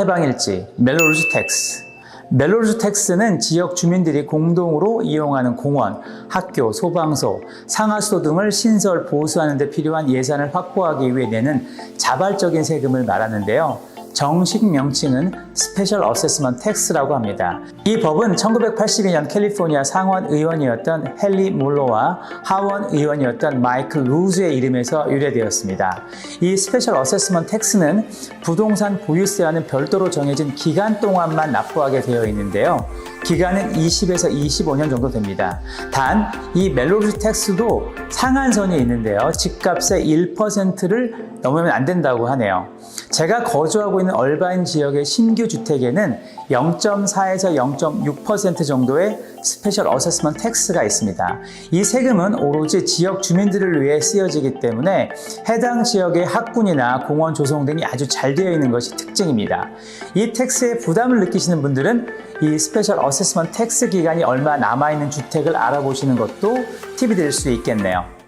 해방일지, 멜로루즈 텍스. 멜로루즈 텍스는 지역 주민들이 공동으로 이용하는 공원, 학교, 소방서, 상하수도 등을 신설, 보수하는 데 필요한 예산을 확보하기 위해 내는 자발적인 세금을 말하는데요. 정식 명칭은 스페셜 어세스먼트 텍스라고 합니다. 이 법은 1982년 캘리포니아 상원 의원이었던 헨리 몰로와 하원 의원이었던 마이클 루즈의 이름에서 유래되었습니다. 이 스페셜 어세스먼트 텍스는 부동산 보유세와는 별도로 정해진 기간 동안만 납부하게 되어 있는데요. 기간은 20에서 25년 정도 됩니다. 단, 이 멜로디 텍스도 상한선이 있는데요. 집값의 1%를 넘으면 안 된다고 하네요. 제가 거주하고 있는 얼바인 지역의 신규 주택에는 0.4에서 0.6% 정도의 스페셜 어세스먼트 텍스가 있습니다. 이 세금은 오로지 지역 주민들을 위해 쓰여지기 때문에 해당 지역의 학군이나 공원 조성 등이 아주 잘 되어 있는 것이 특징입니다. 이 텍스에 부담을 느끼시는 분들은 이 스페셜 어세스먼 트 텍스 기간이 얼마 남아 있는 주택을 알아보시는 것도 팁이 될 수 있겠네요.